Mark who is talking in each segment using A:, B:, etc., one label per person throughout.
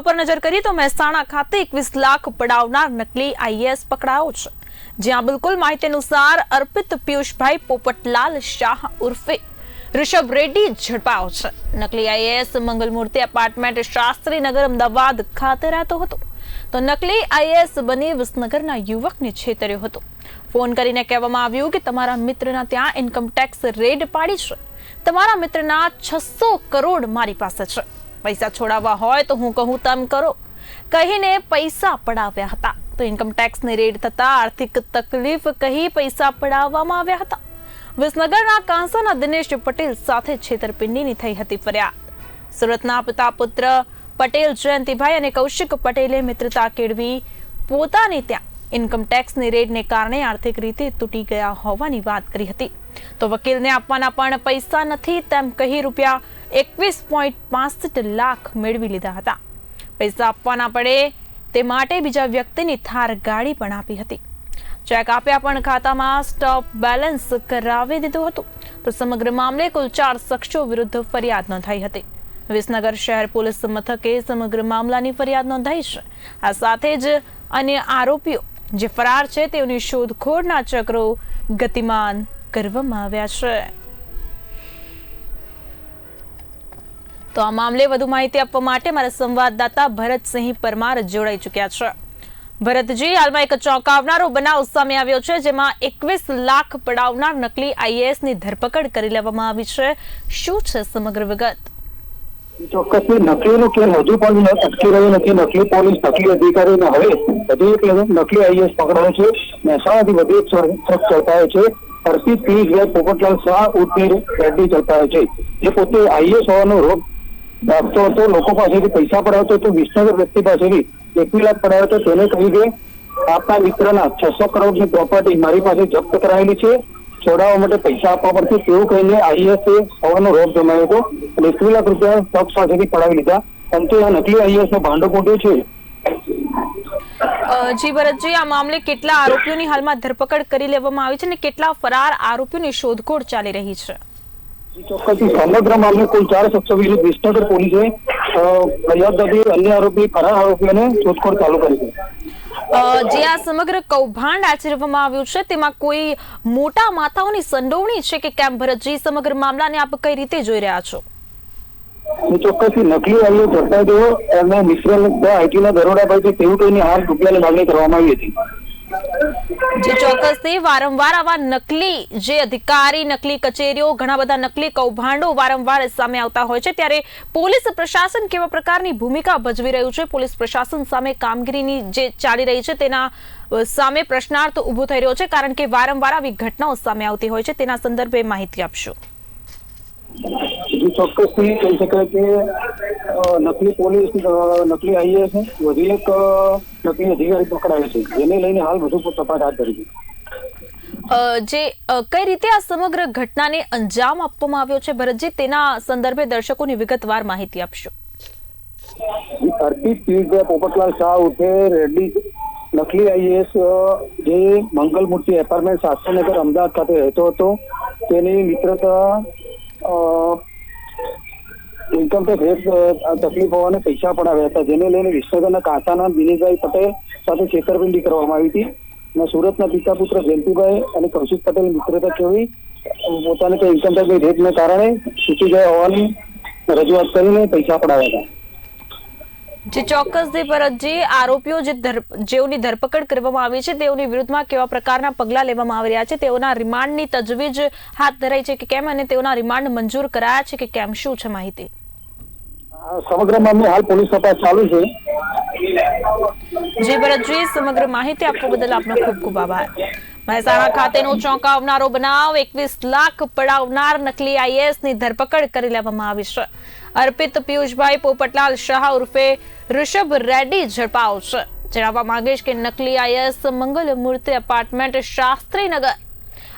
A: ઉપર નજર કરીએ તો મહેસાણા ખાતે એકવીસ લાખ પડાવનાર નકલી આઈએએસ પકડાયો છે. જ્યાં બિલકુલ માહિતી અનુસાર અર્પિત પિયુષભાઈ પોપટલાલ શાહ ઉર્ફે ઋષભ રેડ્ડી ઝડપાયો છે. નકલી આઈએએસ મંગલમૂર્તિ એપાર્ટમેન્ટ શાસ્ત્રીનગર અમદાવાદ ખાતે રહેતો હતો. તો નકલી આઈએએસ બની વિસનગરના યુવકને છેતર્યો હતો. ફોન કરીને કહેવામાં આવ્યું કે તમારા મિત્રના ત્યાં ઇન્કમટેક્સ રેડ પાડી છે. તમારા મિત્રના છસો કરોડ મારી પાસે છે. પૈસા છોડાવવા હોય તો હું કહું, તેમ કરો. કહીને પૈસા પડાવ્યા હતા. તો ઇન્કમ ટેક્સની રેડ થતા આર્થિક તકલીફ કહી પૈસા પડાવવામાં આવ્યા હતા. વિસનગરના કાંસાના દિનેશ પટેલ સાથે છેતરપિંડીની થઈ હતી ફરિયાદ. સુરતના પિતા પુત્ર પટેલ જયંતિભાઈ અને કૌશિક પટેલે મિત્રતા કેળવી પોતાની ત્યાં ઇન્કમ ટેક્સની રેડને કારણે આર્થિક રીતે તૂટી ગયા હોવાની વાત કરી હતી. તો વકીલને આપવાના પણ પૈસા નથી, તેમ કહી રૂપિયા એકવીસ પોઈન્ટ પાસઠ લાખ મેળવી લીધા હતા. પૈસા આપવાના પડે તે માટે બીજા વ્યક્તિની થાર ગાડી પણ આપી હતી. ચેક આપ્યા પણ ખાતામાં સ્ટોપ બેલેન્સ કરાવી દીધું હતું. તો સમગ્ર મામલે કુલ ચાર શખ્સો વિરુદ્ધ ફરિયાદ નોંધાઈ હતી. વિસનગર શહેર પોલીસ મથકે સમગ્ર મામલાની ફરિયાદ નોંધાઈ છે. આ સાથે જ અન્ય આરોપીઓ જે ફરાર છે તેઓની શોધખોળના ચક્રો ગતિમાન કરવામાં આવ્યા છે. તો આ મામલે વધુ માહિતી આપવા માટે મારા સંવાદદાતા ભરતસિંહ પરમાર જોડાઈ ચૂક્યા છે. ભરતજી, હાલમાં એક ચોંકાવનારો બનાવ સામે આવ્યો છે, જેમાં એકવીસ લાખ પડાવનાર નકલી આઈએએસની ધરપકડ કરી લેવામાં આવી છે. શું છે સમગ્ર વિગત?
B: ચોક્કસથી નકલીનો કેસ હજુ પણ અટકી રહ્યો નથી, નકલી પોલીસ, નકલી અધિકારીને હવે વધુ એક નકલી આઈએસ પકડાયો છે, મહેસાણાથી વધુ એક ટ્રક ઝડપાયો છે હર્ષિત પિયુષભાઈ પોપટલાલ શાહ ઉર્ફે રેડ્ડી ઝડપાયો છે. જે પોતે આઈએસ હોવાનો રોગ રાખતો હતો, લોકો પાસેથી પૈસા પડાવતો હતો, વિસનગર વ્યક્તિ પાસેથી એકવી લાખ પડાવ્યો હતો, તેને કહ્યું કે આપના મિત્રના છસો કરોડની પ્રોપર્ટી મારી પાસે જપ્ત કરાયેલી છે છોડાવવા માટે પૈસા આપવા પડશે તેવું કહીને આઈએસ હોવાનો રોપ જમાયો હતો અને એકવી લાખ રૂપિયા શખ્સ પાસેથી પડાવી લીધા. અંતે આ નકલી આઈએસ નો ભાંડો ફૂટ્યો છે.
A: જી ભરતજી આ મામલે કેટલા આરોપીઓની હાલમાં ધરપકડ કરી લેવામાં આવી છે અને કેટલા ફરાર આરોપીઓની શોધખોળ ચાલી રહી છે?
B: ચોક્કસથી સમગ્ર મામલે કુલ ચાર શખ્સો વિરુદ્ધ વિસનગર પોલીસે ફરિયાદ દર્દી અન્ય આરોપી ફરાર આરોપીઓને શોધખોળ ચાલુ કરી છે.
A: જે આ સમગ્ર કૌભાંડ આચરવામાં આવ્યું છે, તેમાં કોઈ મોટા માથાઓની સંડોવણી છે કે કેમ? ભરતજી સમગ્ર મામલાને આપ કઈ રીતે જોઈ રહ્યા છો?
B: ચોક્કસ નકલી ગયો અને મિશ્રલ આઈટીના દરોડા પાડે તેવું કોઈની હાલ રૂપિયાની માગણી કરવામાં આવી હતી.
A: જે ચોક્કસથી વારંવાર આવા નકલી જે અધિકારી, નકલી કચેરીઓ, ઘણા બધા નકલી કૌભાંડો વારંવાર સામે આવતા હોય છે. ત્યારે પોલીસ પ્રશાસન કેવા પ્રકારની ભૂમિકા ભજવી રહ્યું છે? પોલીસ પ્રશાસન સામે કામગીરીની જે ચાલી રહી છે તેના સામે પ્રશ્નાર્થ ઊભો થઈ રહ્યો છે. કારણ કે વારંવાર આવી ઘટનાઓ સામે આવતી હોય છે. તેના સંદર્ભે માહિતી આપશો.
B: હજુ ચોક્કસથી કહી શકાય કે નકલી પોલીસ નકલી આઈએએસ વધુ એક નકલી અધિકારી પકડાયો છે. જેને લઈને હાલ વધુ તપાસ હાથ ધરી છે.
A: જે કઈ રીતે આ સમગ્ર ઘટનાને અંજામ આપવામાં આવ્યો છે? ભરતજી તેના સંદર્ભે દર્શકોની વિગતવાર માહિતી આપશો.
B: અર્પિત પિયુષભાઈ પોપટલાલ શાહ ઉઠે રેડ્ડી નકલી આઈએએસ જે મંગલમૂર્તિ એપાર્ટમેન્ટ શાસ્ત્રીનગર અમદાવાદ ખાતે રહેતો હતો તેની મિત્રતા ટેક્સ રેટ તકલીફ હોવાને પૈસા પડાવ્યા હતા, જેને લઈને વિસનગરના કાંસાના દિનેશભાઈ પટેલ સાથે છેતરપિંડી કરવામાં આવી હતી. અને સુરતના પિતા પુત્ર જયંતિભાઈ અને કૌશિક પટેલ મિત્રતા કેળવી પોતાને તે ઇન્કમ ટેક્સ રેટને કારણે છૂટી ગયા હોવાની રજૂઆત કરીને પૈસા પડાવ્યા હતા.
A: જે ચોક્કસથી ભરતજી, આરોપીઓ જે જેઓની ધરપકડ કરવામાં આવી છે, તેઓની વિરુદ્ધમાં કેવા પ્રકારના પગલાં લેવામાં આવી રહ્યા છે, તેઓના રિમાન્ડની તજવીજ હાથ ધરાઈ છે કે કેમ, અને તેઓના રિમાન્ડ મંજૂર કરાયા છે કે કેમ, શું છે માહિતી?
B: સમગ્ર
A: મહેસાણા ખાતેનો ચોંકાવનારો બનાવ એકવીસ લાખ પડાવનાર નકલી આઈએસની ધરપકડ કરી લેવામાં આવી છે. અર્પિત પિયુષભાઈ પોપટલાલ શાહ ઉર્ફે ઋષભ રેડ્ડી ઝડપાયો છે. જણાવવા માંગીશ કે નકલી આઈએસ મંગલ મૂર્તિ એપાર્ટમેન્ટ શાસ્ત્રીનગર,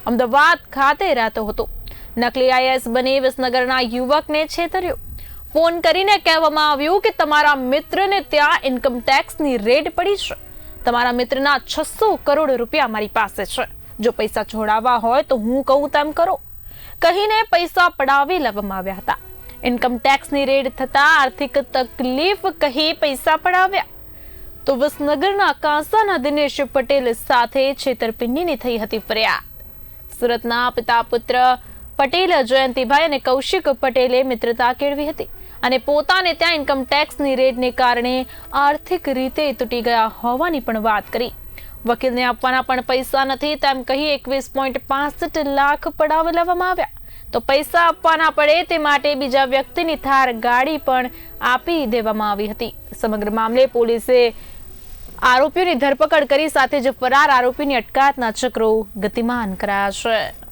A: અમદાવાદ ખાતે રહેતો હતો. નકલી આઈએસ બની વિસનગરના યુવકને છેતર્યો. ફોન કરીને કહેવામાં આવ્યું કે તમારા મિત્રને ત્યાં ઇન્કમ ટેક્સની રેડ પડી છે. તમારા મિત્રના છસો કરોડ રૂપિયા મારી પાસે છે. જો પૈસા છોડાવવા હોય તો હું કહું તેમ કરો. કહીને પૈસા પડાવી લેવામાં આવ્યા હતા. ઇન્કમ ટેક્સની રેડ થતા આર્થિક તકલીફ કહી પૈસા પડાવ્યા. તો વિસનગરના કાંસાના દિનેશ પટેલ સાથે છેતરપિંડીની થઈ હતી ફરિયાદ. સુરતના પિતા પુત્ર પટેલ, જયંતિભાઈ અને કૌશિક પટેલે મિત્રતા કેળવી હતી. અને પોતાને ત્યાં ઇન્કમ ટેક્સની રેડને કારણે આર્થિક રીતે તૂટી ગયા હોવાની પણ વાત કરી. વકીલને આપવાના પણ પૈસા નથી, તેમ કહી એકવીસ પોઈન્ટ પાસઠ લાખ પડાવ લેવામાં આવ્યા. તો પૈસા આપવાના પડે તે માટે બીજા વ્યક્તિની થાર ગાડી પણ આપી દેવામાં આવી હતી. સમગ્ર મામલે પોલીસે આરોપીઓની ધરપકડ કરી સાથે જ ફરાર આરોપીની અટકાયતના ચક્રો ગતિમાન કરાયા છે.